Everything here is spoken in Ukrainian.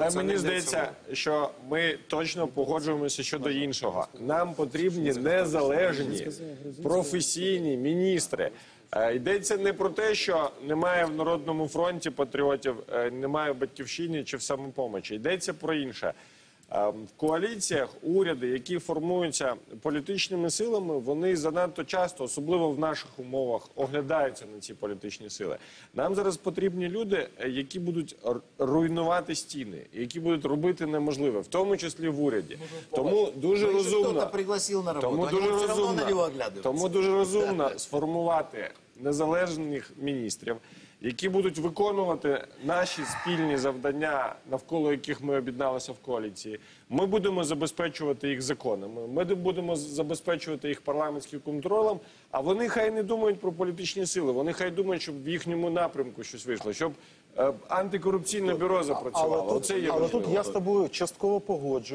Але Це мені не здається, що ми точно погоджуємося щодо іншого. Нам потрібні незалежні професійні міністри. Е, Йдеться не про те, що немає в народному фронті патріотів, е, немає в батьківщині чи в самопомочі. Йдеться про інше. Е, В коаліціях уряди, які формуються політичними силами, вони занадто часто, особливо в наших умовах, оглядаються на ці політичні сили. Нам зараз потрібні люди, е, які будуть руйнувати стіни, які будуть робити неможливе, в тому числі в уряді. Тому дуже Ну, розумно. на работу, Тому дуже розумно, тому дуже розумно сформувати незалежних міністрів, які будуть виконувати наші спільні завдання, навколо яких ми об'єдналися в коаліції. Ми будемо забезпечувати їх законами. Ми будемо забезпечувати їх парламентським контролем. А вони хай не думають про політичні сили. Вони хай думають, щоб в їхньому напрямку щось вийшло, щоб е, антикорупційне бюро запрацювало. Але тут, Оце є але важливо. тут я з тобою частково погоджуюсь.